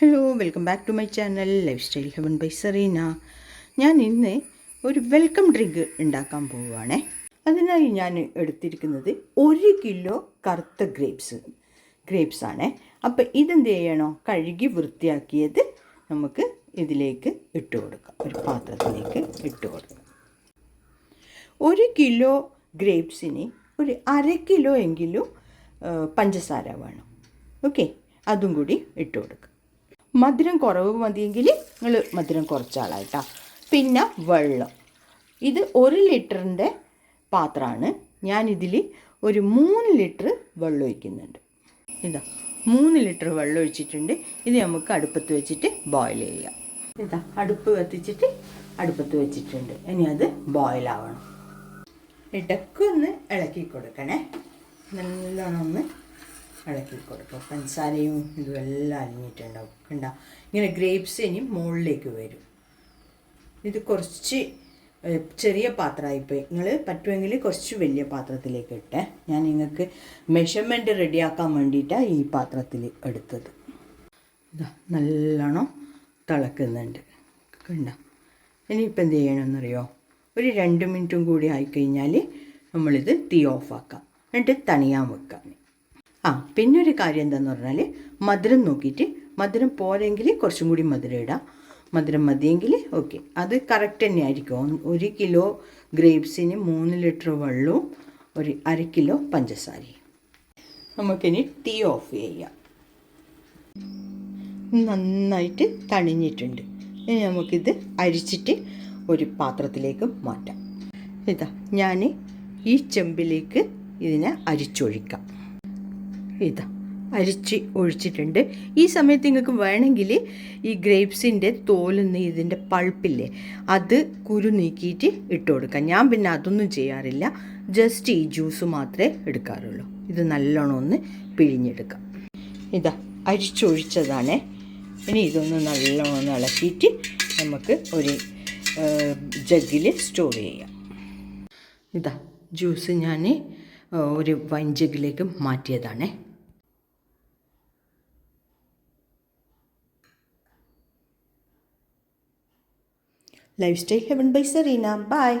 Hello welcome back to my channel lifestyle heaven by Serena ഞാൻ ഇന്ന് ഒരു welcome drink ഉണ്ടാക്കാൻ പോവുകയാണേ. അതിനായി ഞാൻ എടുത്തിരിക്കുന്നത് ഒരു കിലോ കറുത്ത ഗ്രേപ്സ് ഗ്രേപ്സ് ആണേ. അപ്പോൾ ഇതെന്ത് ചെയ്യണോ കഴുകി വൃത്തിയാക്കിയത് നമുക്ക് ഇതിലേക്ക് ഇട്ട് കൊടുക്കാം. ഒരു പാത്രത്തിലേക്ക് ഇട്ട് കൊടുക്കാം. ഒരു കിലോ ഗ്രേപ്സിന് ഒരു അര കിലോ എങ്കിലും പഞ്ചസാര വേണം. ഓക്കെ അതും കൂടി ഇട്ട് കൊടുക്കുക മധുരം കുറവ് മതിയെങ്കിൽ നിങ്ങൾ മധുരം കുറച്ചാളായിട്ട. പിന്നെ വെള്ളം. ഇത് ഒരു ലിറ്ററിന്റെ പാത്രമാണ്. ഞാനിതിൽ ഒരു മൂന്ന് ലിറ്റർ വെള്ളം ഒഴിക്കുന്നുണ്ട്. ഇതാ മൂന്ന് ലിറ്റർ വെള്ളം ഒഴിച്ചിട്ടുണ്ട്. ഇത് നമുക്ക് അടുപ്പത്ത് വെച്ചിട്ട് ബോയിൽ ചെയ്യാം. ഇതാ അടുപ്പ് കത്തിച്ചിട്ട് അടുപ്പത്ത് വെച്ചിട്ടുണ്ട്. ഇനി അത് ബോയിലാവണം ഇടയ്ക്കൊന്ന് ഇളക്കി കൊടുക്കണേ. നല്ലോണം ഒന്ന് ഇളക്കി കൊടുക്കും. പഞ്ചസാരയും ഇതും എല്ലാം അലിഞ്ഞിട്ടുണ്ടാവും കണ്ട? ഇങ്ങനെ ഗ്രേപ്സ് ഇനി മുകളിലേക്ക് വരും. ഇത് കുറച്ച് ചെറിയ ചെറിയ പാത്രമായിപ്പോയി നിങ്ങൾ പറ്റുമെങ്കിൽ കുറച്ച് വലിയ പാത്രത്തിലേക്ക് ഇട്ടേ. ഞാൻ നിങ്ങൾക്ക് മെഷർമെന്റ് റെഡിയാക്കാൻ വേണ്ടിയിട്ടാണ് ഈ പാത്രത്തിൽ എടുത്തത്. ഇതാ നല്ലോണം തിളക്കുന്നുണ്ട്. കണ്ട? ഇനിയിപ്പോൾ എന്ത് ചെയ്യണമെന്നറിയോ? ഒരു രണ്ട് മിനിറ്റും കൂടി ആയിക്കഴിഞ്ഞാൽ നമ്മളിത് തീ ഓഫാക്കാം. എന്നിട്ട് തണിയാൻ വെക്കാം. ആ പിന്നെ ഒരു കാര്യം എന്താണെന്ന് പറഞ്ഞാൽ മധുരം നോക്കിയിട്ട് മധുരം പോരെങ്കിൽ കുറച്ചും കൂടി മധുരം ഇടാം മധുരം മതിയെങ്കിൽ ഓക്കെ. അത് കറക്റ്റ് തന്നെ ആയിരിക്കും. ഒരു കിലോ ഗ്രേപ്സിന് മൂന്ന് ലിറ്റർ വെള്ളവും ഒരു അര കിലോ പഞ്ചസാരയും. നമുക്കിനി തീ ഓഫ് ചെയ്യാം. നന്നായിട്ട് തണിഞ്ഞിട്ടുണ്ട്. ഇനി നമുക്കിത് അരിച്ചിട്ട് ഒരു പാത്രത്തിലേക്ക് മാറ്റാം. ഇതാ ഞാൻ ഈ ചെമ്പിലേക്ക് ഇതിനെ അരിച്ചൊഴിക്കാം. ഇതാ അരിച്ച് ഒഴിച്ചിട്ടുണ്ട്. ഈ സമയത്ത് നിങ്ങൾക്ക് വേണമെങ്കിൽ ഈ ഗ്രേപ്സിന്റെ തോലെന്ന് ഇതിന്റെ പൾപ്പില്ലേ അത് കുരു നീക്കിയിട്ട് ഇട്ട് കൊടുക്കാം. ഞാൻ പിന്നെ അതൊന്നും ചെയ്യാറില്ല. ജസ്റ്റ് ഈ ജ്യൂസ് മാത്രമേ എടുക്കാറുള്ളൂ. ഇത് നല്ലോണം ഒന്ന് പിഴിഞ്ഞെടുക്കാം. ഇതാ അരിച്ചൊഴിച്ചതാണ് ഇനി ഇതൊന്ന് നല്ലോണം ഇളക്കിയിട്ട് നമുക്ക് ഒരു ജഗ്ഗിൽ സ്റ്റോർ ചെയ്യാം. ഇതാ ജ്യൂസ് ഞാൻ ഒരു വൈൻ ജഗ്ഗിലേക്ക് മാറ്റിയതാണേ. Lifestyle heaven by Serena bye